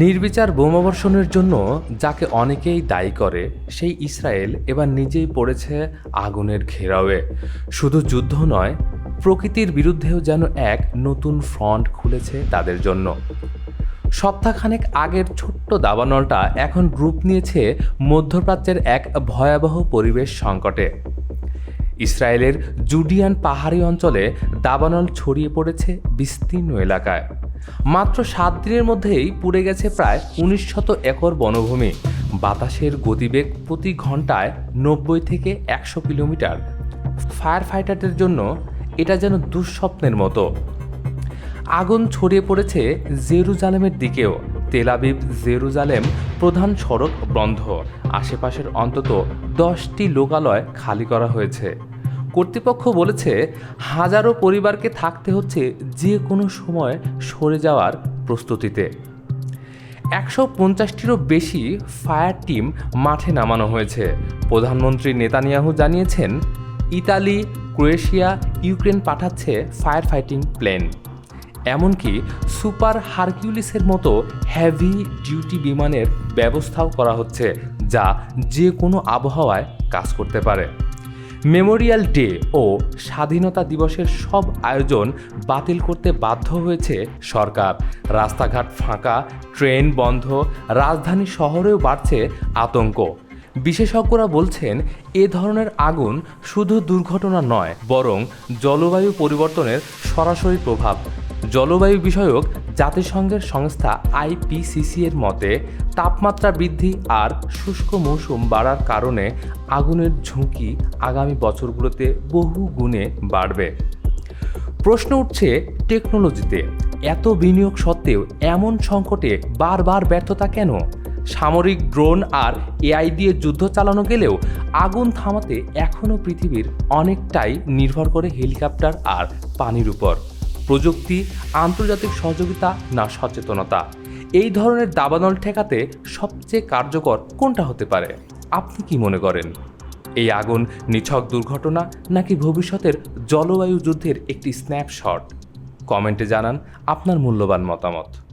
নির্বিচার বোমাবর্ষণের জন্য যাকে অনেকেই দায়ী করে, সেই ইসরায়েল এবার নিজেই পড়েছে আগুনের ঘেরাওয়ে। শুধু যুদ্ধ নয়, প্রকৃতির বিরুদ্ধেও যেন এক নতুন ফ্রন্ট খুলেছে তাদের জন্য। সপ্তাহখানেক আগের ছোট্ট দাবানলটা এখন রূপ নিয়েছে মধ্যপ্রাচ্যের এক ভয়াবহ পরিবেশ সংকটে। ইসরায়েলের জুডিয়ান পাহাড়ি অঞ্চলে দাবানল ছড়িয়ে পড়েছে বিস্তীর্ণ এলাকায়। মাত্র সাত দিনের মধ্যেই পুড়ে গেছে প্রায় উনিশ শত একর বনভূমি। বাতাসের গতিবেগ প্রতি ঘন্টায় নব্বই থেকে একশো কিলোমিটার। ফায়ার ফাইটারদের জন্য এটা যেন দুঃস্বপ্নের মতো। আগুন ছড়িয়ে পড়েছে জেরুজালেমের দিকেও। তেলাবিব জেরুজালেম প্রধান সড়ক বন্ধ। আশেপাশের অন্তত দশটি লোকালয় খালি করা হয়েছে। কর্তৃপক্ষ বলেছে, হাজারো পরিবারকে থাকতে হচ্ছে যে কোনো সময় সরে যাওয়ার প্রস্তুতিতে। একশো পঞ্চাশটিরও বেশি ফায়ার টিম মাঠে নামানো হয়েছে। প্রধানমন্ত্রী নেতানিয়াহু জানিয়েছেন, ইতালি, ক্রোয়েশিয়া, ইউক্রেন পাঠাচ্ছে ফায়ার ফাইটিং প্লেন। এমনকি সুপার হারকিউলিসের মতো হেভি ডিউটি বিমানের ব্যবস্থাও করা হচ্ছে, যা যে কোনো আবহাওয়ায় কাজ করতে পারে। মেমোরিয়াল ডে ও স্বাধীনতা দিবসের সব আয়োজন বাতিল করতে বাধ্য হয়েছে সরকার। রাস্তাঘাট ফাঁকা, ট্রেন বন্ধ, রাজধানী শহরেও বাড়ছে আতঙ্ক। বিশেষজ্ঞরা বলছেন, এ ধরনের আগুন শুধু দুর্ঘটনা নয়, বরং জলবায়ু পরিবর্তনের সরাসরি প্রভাব। জলবায়ু বিষয়ক জাতিসংঘের সংস্থা আইপিসিসি এর মতে, তাপমাত্রা বৃদ্ধি আর শুষ্ক মৌসুম বাড়ার কারণে আগুনের ঝুঁকি আগামী বছরগুলোতে বহু গুণে বাড়বে। প্রশ্ন উঠছে টেকনোলজিতে, এত বিনিয়োগ সত্ত্বেও এমন সংকটে বারবার ব্যর্থতা কেন? সামরিক ড্রোন আর এআই দিয়ে যুদ্ধ চালানো গেলেও আগুন থামাতে এখনও পৃথিবীর অনেকটাই নির্ভর করে হেলিকপ্টার আর পানির উপর। প্রযুক্তি, আন্তর্জাতিক সহযোগিতা না সচেতনতা। এই ধরনের দাবানল ঠেকাতে সবচেয়ে কার্যকর কোনটা হতে পারে? আপনি কি মনে করেন? এই আগুন নিছক দুর্ঘটনা নাকি ভবিষ্যতের জলবায়ু যুদ্ধের একটি স্ন্যাপশট কমেন্টে জানান আপনার মূল্যবান মতামত।